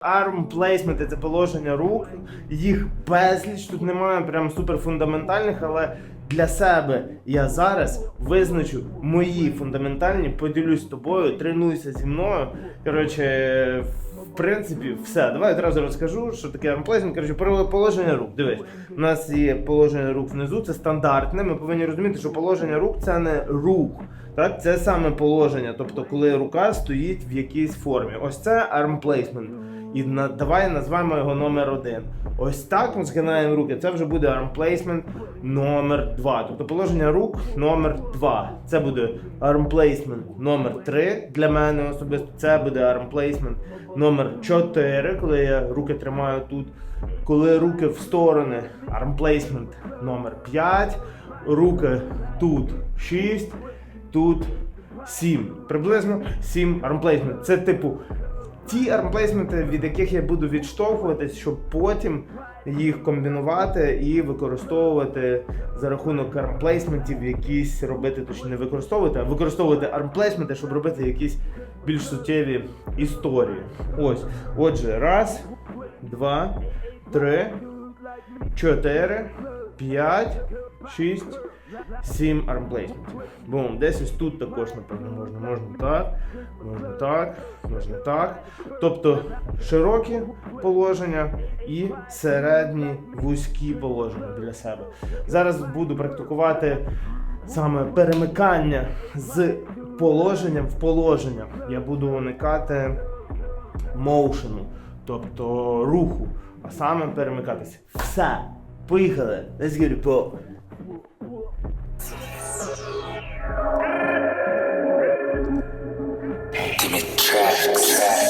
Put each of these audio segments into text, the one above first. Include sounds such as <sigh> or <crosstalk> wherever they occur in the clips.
Arm placement – це положення рук, їх безліч. Тут немає прям супер фундаментальних, але для себе я зараз визначу мої фундаментальні, поділюсь з тобою, тренуйся зі мною. Коротше, в принципі, все. Давай одразу розкажу, що таке arm placement. Коротше, положення рук. Дивись, у нас є положення рук внизу, це стандартне. Ми повинні розуміти, що положення рук це не рух. Так, це саме положення, тобто коли рука стоїть в якійсь формі. Ось це arm placement. І на, давай назвемо його номер один. Ось так ми згинаємо руки. Це вже буде placement номер 2. Тобто положення рук номер 2. Це буде placement номер 3 для мене особисто. Це буде placement номер 4, коли я руки тримаю тут. Коли руки в сторони, placement номер 5. Руки тут 6, тут 7. Приблизно 7 армплейсмент. Це типу ті армплейсменти, від яких я буду відштовхуватись, щоб потім їх комбінувати і використовувати за рахунок армплейсментів, якісь робити, точніше не використовувати, а використовувати армплейсменти, щоб робити якісь більш суттєві історії. Ось. Отже, раз, два, три, чотири, п'ять, шість. Сім армплейсментів. Бум, десь ось тут також, напевно, можна. Можна так, можна так, можна так. Тобто широкі положення і середні вузькі положення для себе. Зараз буду практикувати саме перемикання з положення в положення. Я буду уникати моушену, тобто руху, а саме перемикатися. Все, поїхали. Let's get it. Podcast.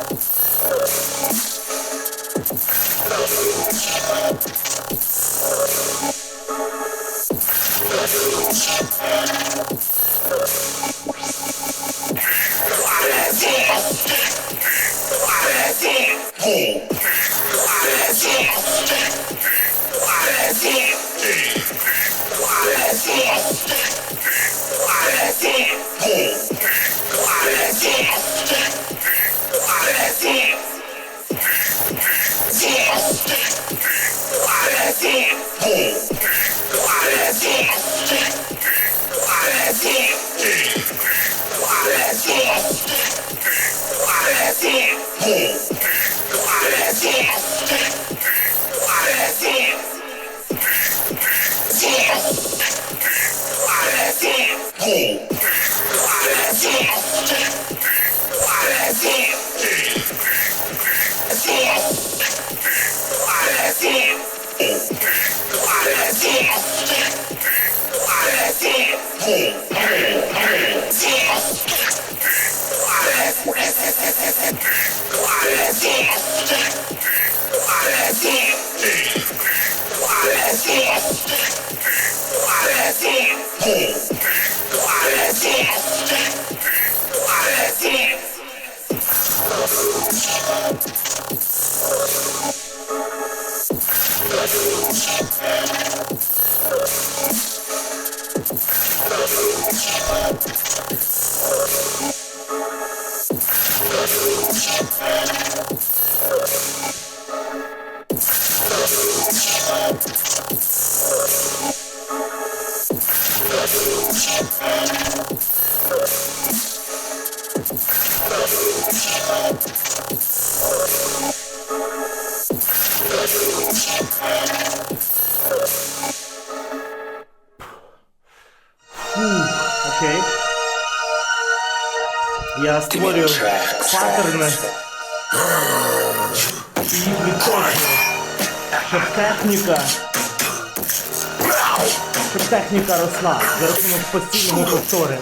окей. Я створюю паттерни і їх відточую, техніка. Техніка росла за рахунок постійного повторення.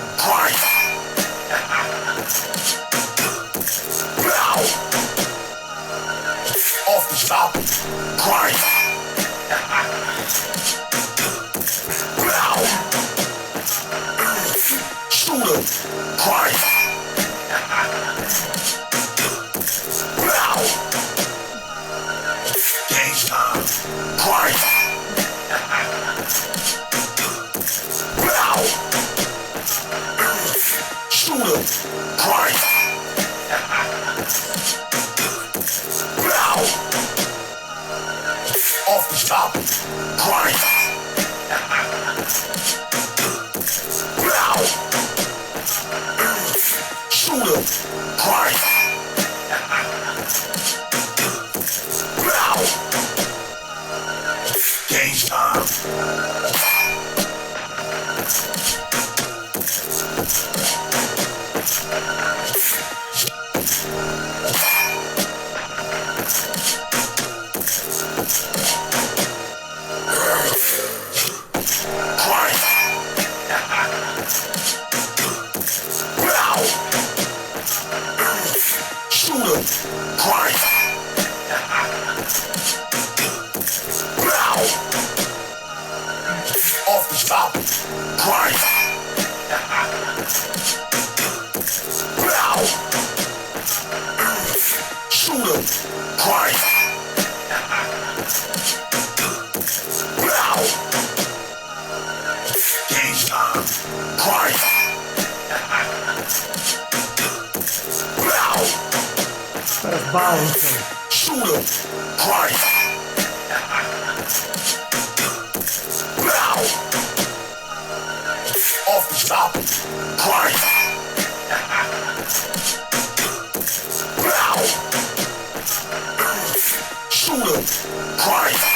Crime.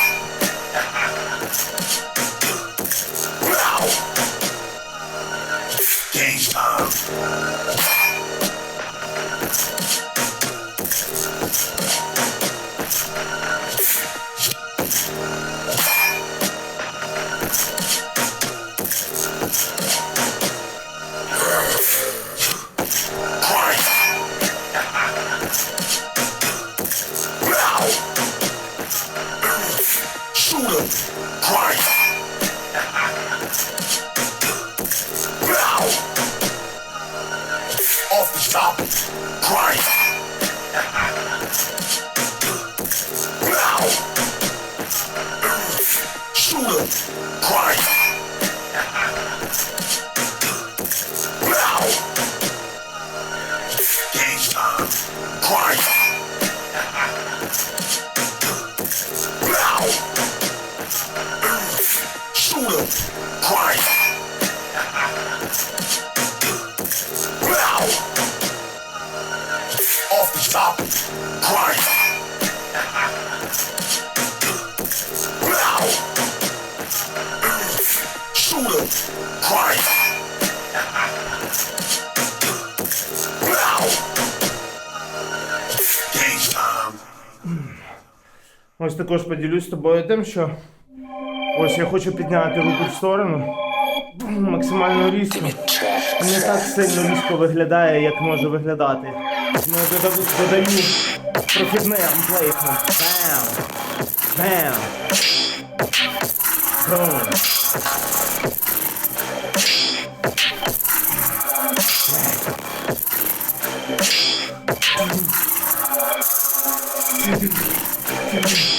Також поділюсь з тобою тим, що ось я хочу підняти руку в сторону максимально різко. Не так сильно різко виглядає, як може виглядати. Ну, додаю, прохідний амплейсмент. Бам! Бам! Бум! Щоб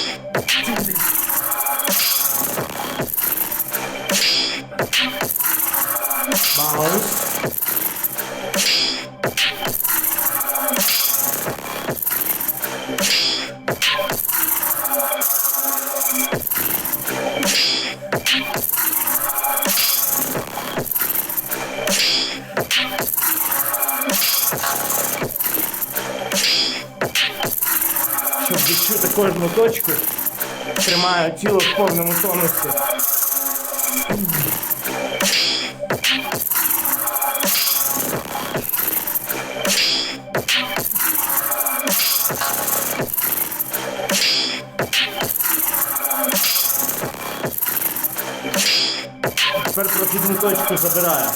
кожну точку, тримаю тіло в повному тонусі. Тепер прохідну точку забираю.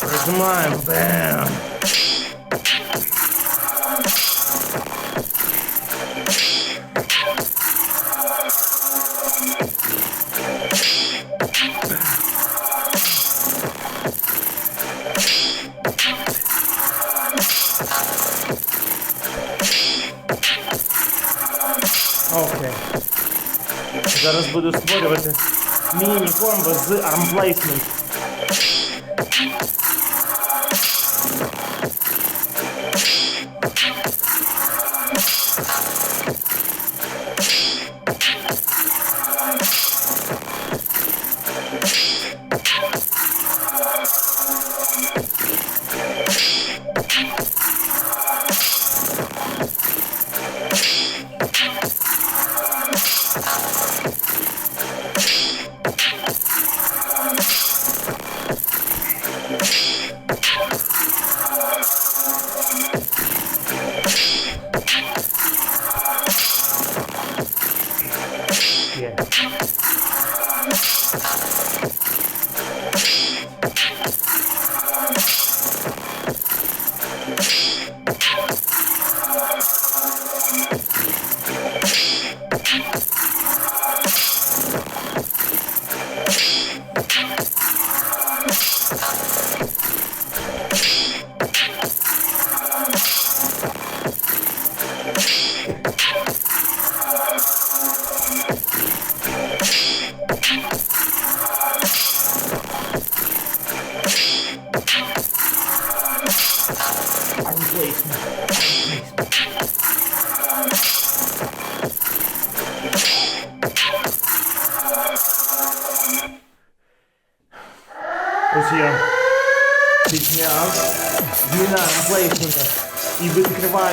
Прижимаємо. Бем. Буду створювати міні-комбо з армплейсмент.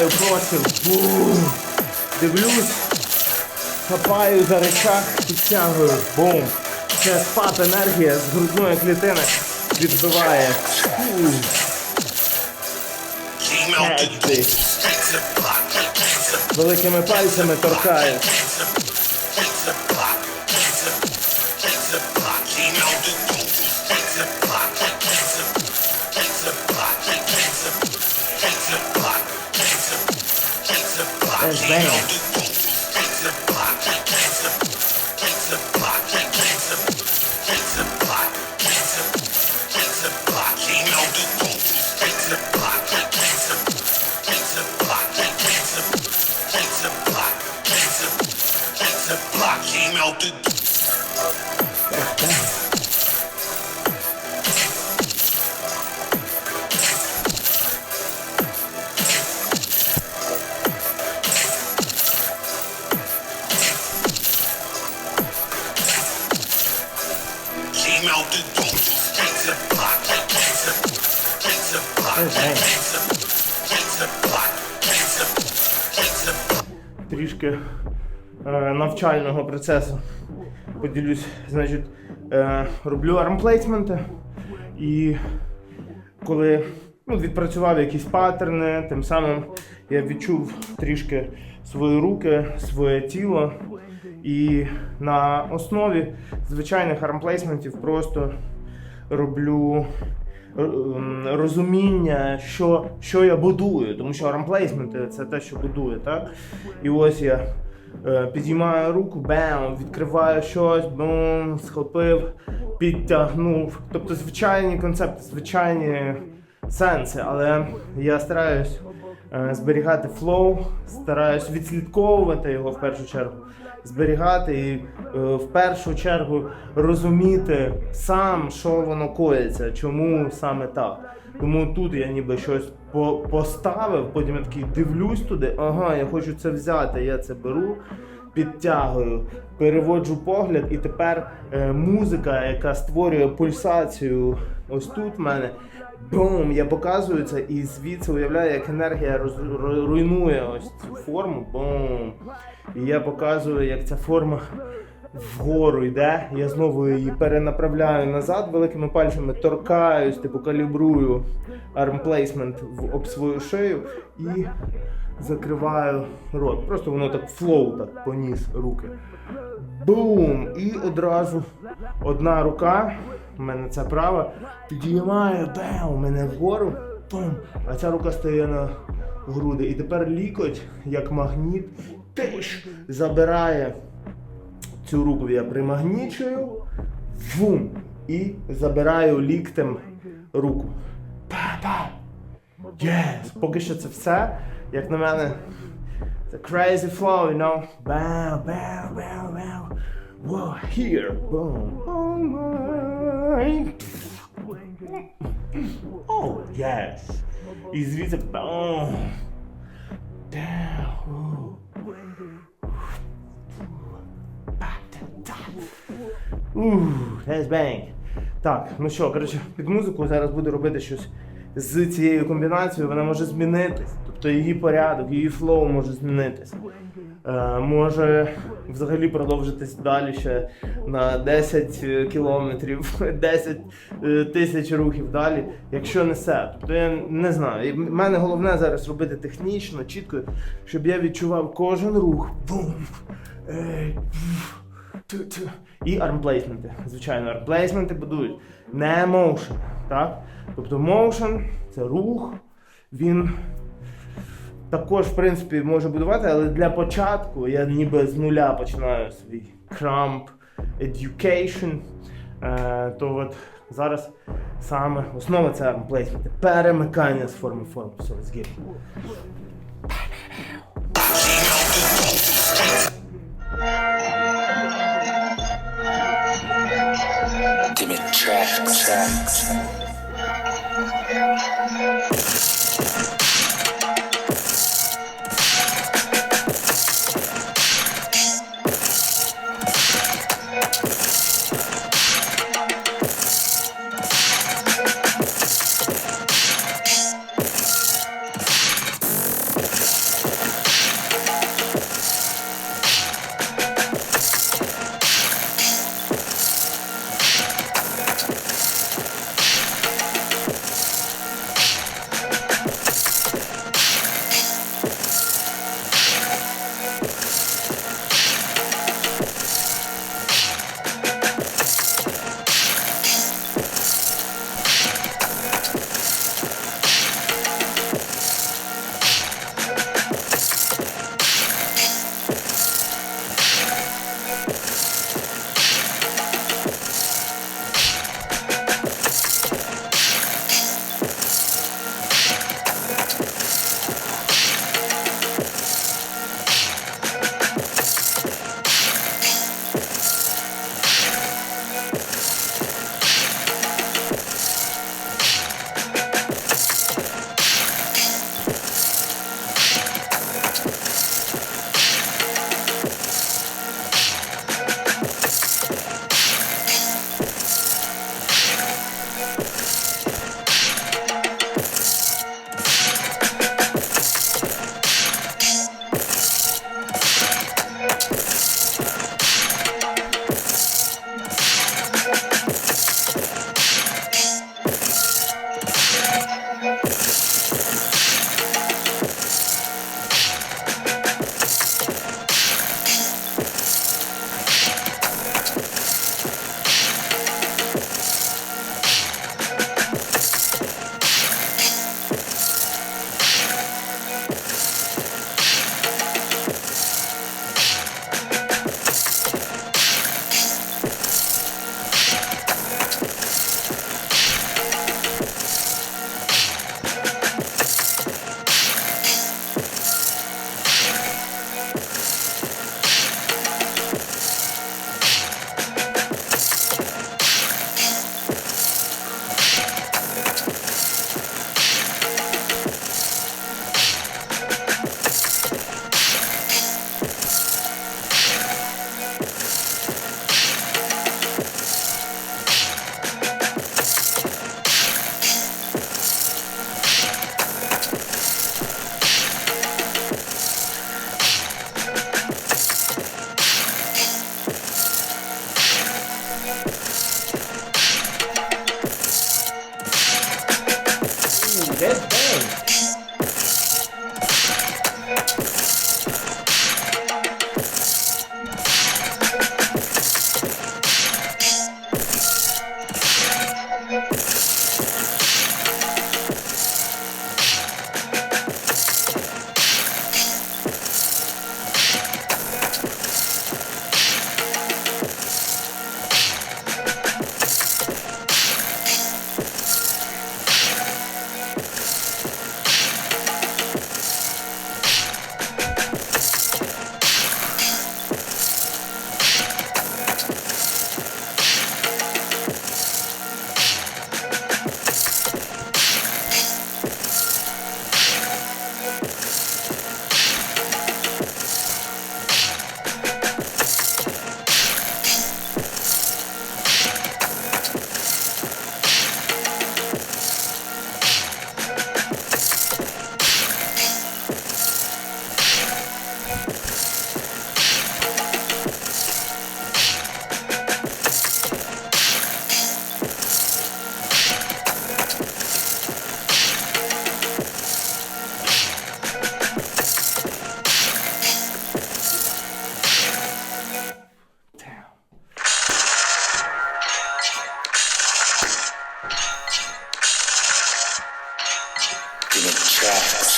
Відкриваю простір. Бум! Дивлюсь, хапаю за речах, підтягую. Бум! Це спад енергія з грудної клітини відбиває. Straight to Великими пальцями торкаю. Spanish band. Навчального процесу. Поділюсь, значить, е, роблю армплейсменти і коли ну, відпрацював якісь паттерни, тим самим я відчув трішки свої руки, своє тіло. І на основі звичайних армплейсментів просто роблю е, розуміння, що, що я будую, тому що рамплейсменти це те, що будує, так? І ось я е, підіймаю руку, бем, відкриваю щось, бум, схопив, підтягнув. Тобто звичайні концепти, звичайні сенси, але я стараюсь е, зберігати флоу, стараюсь відслідковувати його в першу чергу, зберігати і е, в першу чергу розуміти сам, що воно коїться, чому саме так. Тому тут я ніби щось по- поставив, потім я такий дивлюсь туди, ага, я хочу це взяти, я це беру, підтягую, переводжу погляд, і тепер е, музика, яка створює пульсацію ось тут в мене. Бум! Я показую це і звідси уявляю, як енергія роз, ру- руйнує ось цю форму. Бум! І я показую, як ця форма вгору йде. Я знову її перенаправляю назад великими пальцями, торкаюсь, типу калібрую армплейсмент об свою шию і закриваю рот. Просто воно так флоу так поніс руки. Бум! І одразу одна рука, у мене ця права, підіймає бем, у мене вгору, бум, а ця рука стає на груди. І тепер лікоть, як магніт, тиш, забирає цю руку я примагнічую, вум, і забираю ліктем руку. Па-па! Yes! Поки що це все. Як на мене, це crazy flow, you know? Bow, bow, bow, bow. Whoa, here. Boom. Oh yes. І звідси boom. Down. Ух, that's. Так, ну що, коротше, під музику зараз буду робити щось з цією комбінацією, вона може змінитись. Тобто її порядок, її флоу може змінитись. Е, може взагалі продовжитись далі ще на 10 кілометрів, <laughs> 10 е, тисяч рухів далі, якщо не все. Тобто я не знаю. В мене головне зараз робити технічно, чітко, щоб я відчував кожен рух. Бум! Ту-ту. І армплейсменти. Звичайно, армплейсменти будують не моушен. Так? Тобто моушен це рух, він також, в принципі, може будувати, але для початку я ніби з нуля починаю свій крамп education. Е, то от зараз саме основа це армплейсменти, перемикання з форми в форму. So let's get it. Tracks. track.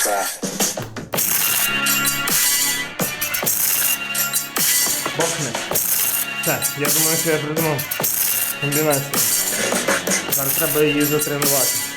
Track. Бахне. Так, я думаю, що я придумав комбінацію. Зараз треба її затренувати.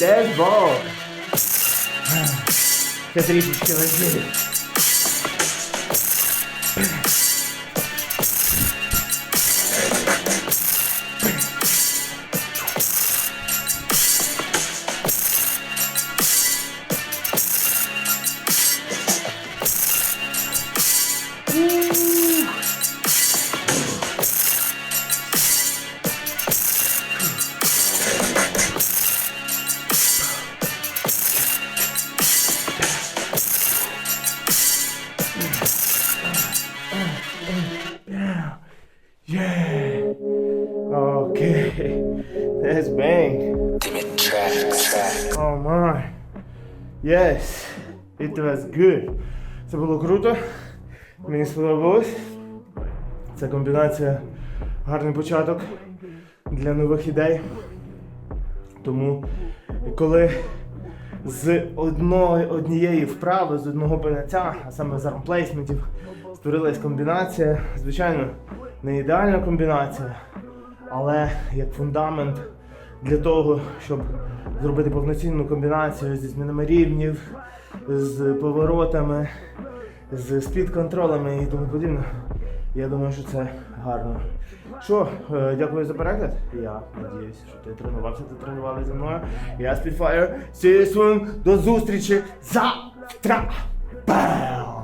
Dez bolas. Terceiro, que ela Oh my. Yes. It was good. Це було круто. Мені сподобалось. Це комбінація гарний початок для нових ідей. Тому коли з одної, однієї вправи, з одного поняття, а саме з армплейсментів, створилась комбінація, звичайно, не ідеальна комбінація, але як фундамент для того, щоб зробити повноцінну комбінацію зі змінами рівнів, з поворотами, з спід-контролями і тому подібне. Я думаю, що це гарно. Що, е, дякую за перегляд. Я надіюсь, що ти тренувався, ти тренували зі мною. Я you soon. До зустрічі завтра. Бай!